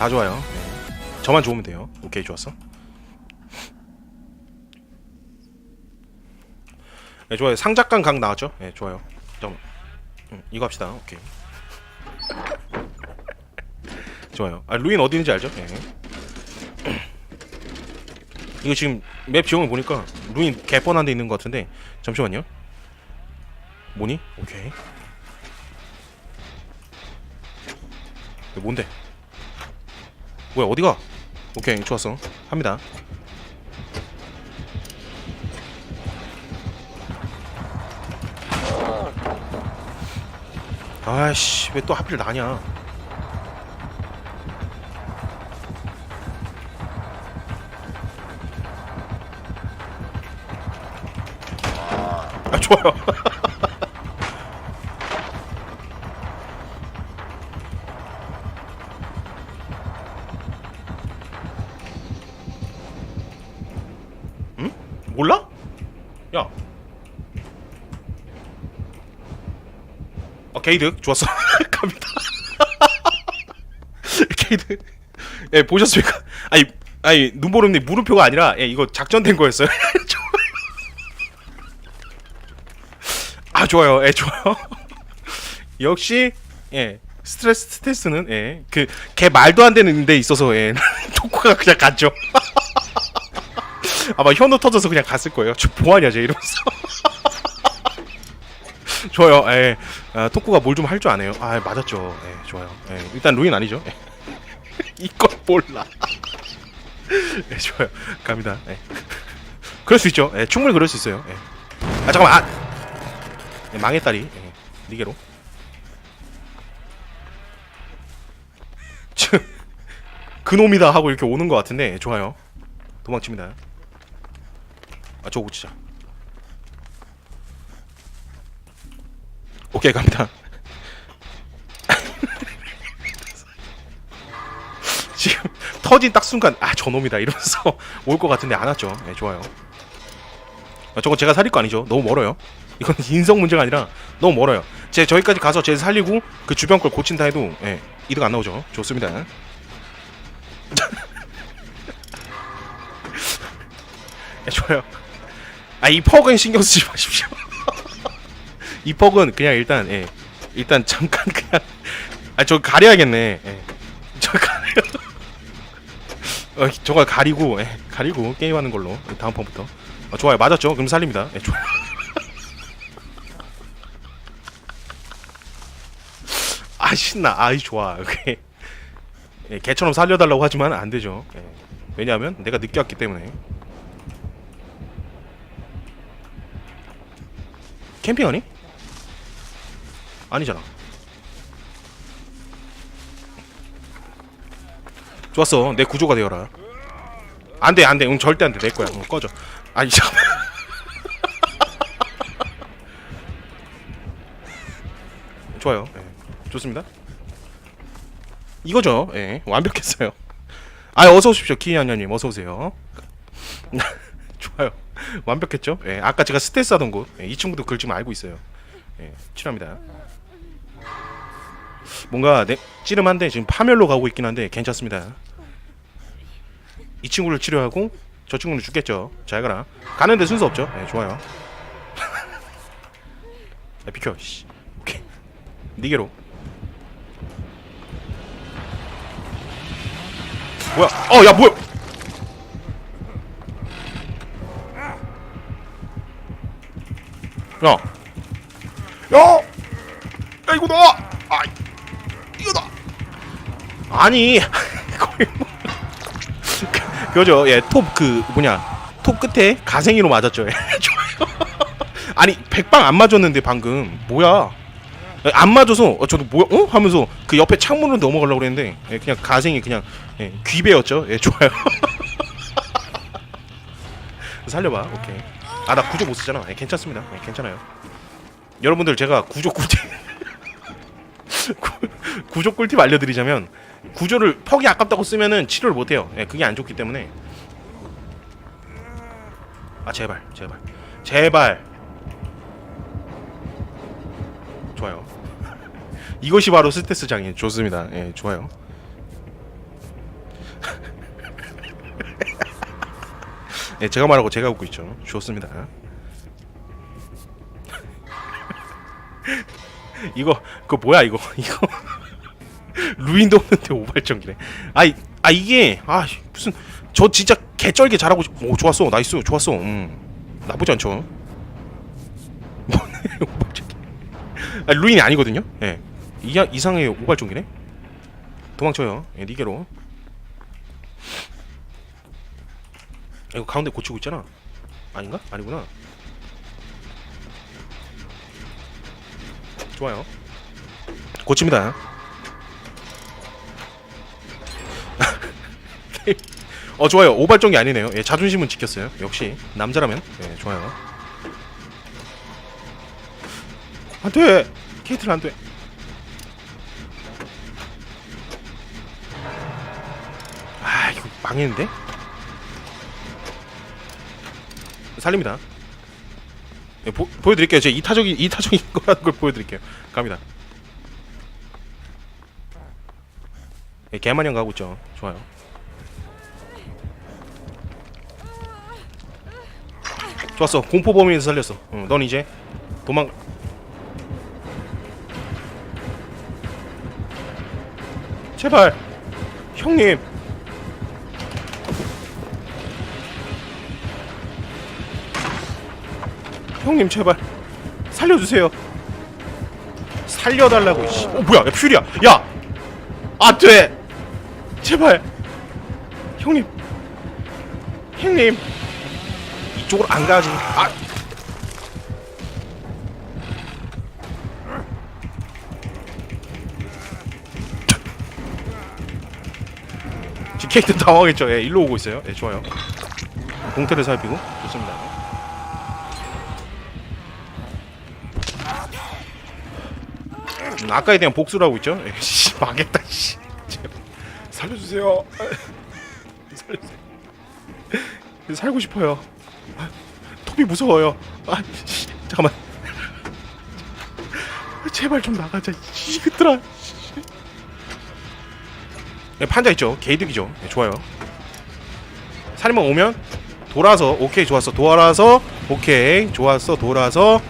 다 좋아요. 네. 저만 좋으면 돼요. 오케이 좋았어. 네 좋아요. 상작관 각 나왔죠? 네 좋아요. 잠깐 음, 이거 합시다. 오케이. 좋아요. 아 루인 어디 있는지 알죠? 네. 이거 지금 맵 지형을 보니까 루인 개뻔한 데 있는 것 같은데 잠시만요. 뭐니? 오케이. 뭔데? 뭐야 어디가? 오케이 좋았어. 합니다. 아이씨 왜 또 하필 나냐? 아 좋아요 어, 게이드 좋았어. 갑니다. 게이드. 예, 보셨습니까? 아니, 아니 눈보름님 물음표가 아니라 예, 이거 작전된 거였어요. 아, 좋아요. 예, 좋아요. 역시 예. 스트레스 테스트는 예. 그걔 말도 안 되는 데 있어서 예. 토크가 그냥 갔죠. 아마 현우 터져서 그냥 갔을 거예요. 저 뭐하냐 쟤 이러면서. 좋아요. 예. 아, 토쿠가 뭘 좀 할 줄 아네요. 아 맞았죠. 예, 좋아요. 예, 일단 루인 아니죠. 예. 이걸 몰라. 예, 좋아요. 갑니다. 예. 그럴 수 있죠. 예, 충분히 그럴 수 있어요. 예. 아 잠깐만. 아. 예, 망했다리. 예, 니게로. 그놈이다 하고 이렇게 오는 것 같은데 예, 좋아요. 도망칩니다. 아 저거 진짜 오케이 갑니다. 지금 터진 딱 순간 아 저놈이다 이러면서 올 것 같은데 안 왔죠. 네 좋아요. 아, 저거 제가 살릴 거 아니죠? 너무 멀어요. 이건 인성 문제가 아니라 너무 멀어요. 제 저기까지 가서 쟤 살리고 그 주변 걸 고친다 해도 예 이득 안 나오죠. 좋습니다. 예, 좋아요. 아이 퍽은 신경 쓰지 마십시오. 이 퍽은 그냥 일단 예 일단 잠깐 그냥 아 저 가려야겠네. 예. 저 가려. 어 저걸 가리고 예 가리고 게임하는 걸로 다음 판부터. 어, 좋아요 맞았죠? 그럼 살립니다. 예 좋아요. 아 신나 아이 좋아 오케이. 예, 개처럼 살려달라고 하지만 안 되죠. 예. 왜냐하면 내가 늦게 왔기 때문에. 캠핑하니? 아니잖아. 좋았어. 내 구조가 되어라. 안 돼, 안 돼. 응, 절대 안 돼. 내 거야. 응, 꺼져. 아니, 잠깐만. 좋아요. 예, 좋습니다. 이거죠. 예, 완벽했어요. 아, 어서 오십시오. 키이안님 어서 오세요. 좋아요. 완벽했죠? 예, 아까 제가 스트레스 하던 곳. 예, 이 친구도 그걸 지금 알고 있어요. 예, 칠합니다. 뭔가 내, 찌름한데 지금 파멸로 가고 있긴 한데 괜찮습니다. 이 친구를 치료하고 저 친구는 죽겠죠. 잘 가라. 가는데 순서 없죠? 예, 좋아요. 야, 비켜. 씨. 오케이. 니게로. 뭐야? 어, 야, 뭐야? 야, 야, 야 이거 나, 아. 아니, 거의 뭐, 그- 그거죠. 예, 톱 그 뭐냐, 톱 끝에 가생이로 맞았죠. 예. 아니, 백방 안 맞았는데 방금 뭐야? 예, 안 맞아서 어, 저도 뭐야? 어? 하면서 그 옆에 창문으로 넘어가려고 그랬는데 예, 그냥 가생이 그냥 예, 귀배였죠. 예, 좋아요. 살려봐. 오케이. 아 나 구조 못 쓰잖아. 예, 괜찮습니다. 예, 괜찮아요. 여러분들 제가 구조 꿀팁 구- 구조 꿀팁 알려드리자면 구조를 퍽이 아깝다고 쓰면은 치료를 못해요. 예, 그게 안 좋기 때문에. 아 제발 제발. 제발. 좋아요. 이것이 바로 스트레스 장애. 좋습니다. 예 좋아요. 예 제가 말하고 제가 웃고 있죠. 좋습니다. 이거 그거 뭐야 이거? 이거. 루인도 없는데 오발전기네. 아이 아 이게 아 무슨 저 진짜 개쩔게 잘하고 싶- 오 좋았어 나이스 좋았어 음 나쁘지 않죠. 오발전기. 아 루인이 아니거든요. 예 이, 이상의 오발전기네. 도망쳐요. 예, 니게로. 이거 가운데 고치고 있잖아. 아닌가? 아니구나. 좋아요. 고칩니다. 어 좋아요. 오발정이 아니네요. 예, 자존심은 지켰어요. 역시 남자라면 예, 좋아요. 안 돼. 케이트는 안돼. 아 이거 망했는데? 살립니다. 예, 보, 보여드릴게요. 제 이타적인 이타적인 거라는 걸 보여드릴게요. 갑니다. 예, 개마냥 가고 있죠. 좋아요. 좋았어. 공포 범위에서 살렸어. 어, 넌 이제 도망. 제발, 형님. 형님 제발 살려주세요. 살려달라고. 씨. 어 뭐야? 야, 퓨리야. 야. 아 돼. 제발. 형님. 형님. 이쪽으로 안 가지. 아. 지금 케이트 당황했죠. 예, 일로 오고 있어요. 예, 좋아요. 공태를 살피고 좋습니다. 음, 아까에 대한 복수를 하고 있죠. 예, 씨, 망했다. 씨. 제발 살려주세요. 살려주세요. 살고 싶어요. 아, 톱이 무서워요. 아, 씨, 잠깐만. 제발 좀 나가자. 이것들아. 네, 판자 있죠. 게이득이죠. 네, 좋아요. 살인마 오면 돌아서 오케이 좋았어. 돌아서 오케이 좋았어. 돌아서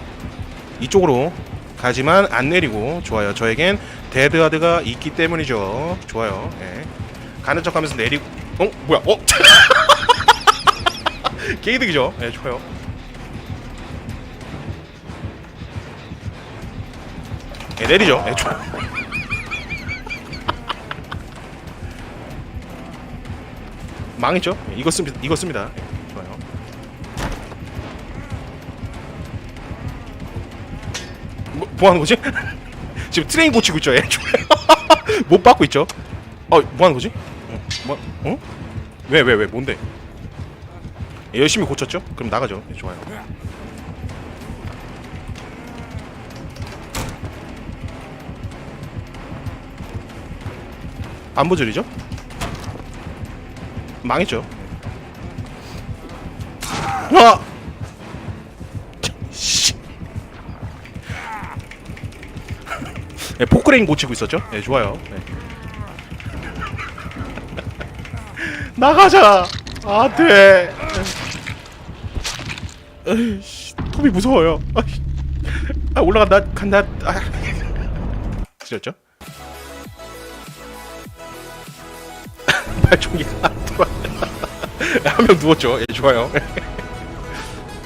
이쪽으로 가지만 안 내리고 좋아요. 저에겐 데드하드가 있기 때문이죠. 좋아요. 예. 가는 척하면서 내리고 어 뭐야? 어? 게이득이죠. 예, 좋아요. 예, 내리죠. 예, 좋아요. 망했죠? 예, 이거 씁니다. 이거 씁니다. 예, 좋아요. 뭐, 뭐 하는 거지? 지금 트레인 고치고 있죠? 예, 좋아요. 못 받고 있죠? 어, 뭐 하는 거지? 어, 뭐, 어? 왜, 왜, 왜, 뭔데? 예, 열심히 고쳤죠? 그럼 나가죠. 예, 좋아요. 안 보절이죠? 망했죠. 와! 씨. 네, 포크레인 고치고 있었죠? 네, 좋아요. 네. 나가자! 안 돼! 에이씨, 톱이 무서워요. 아, 올라간다, 간다. 아. 지렸죠? 발총기가 안 돌아. 한명 누웠죠. 예, 좋아요.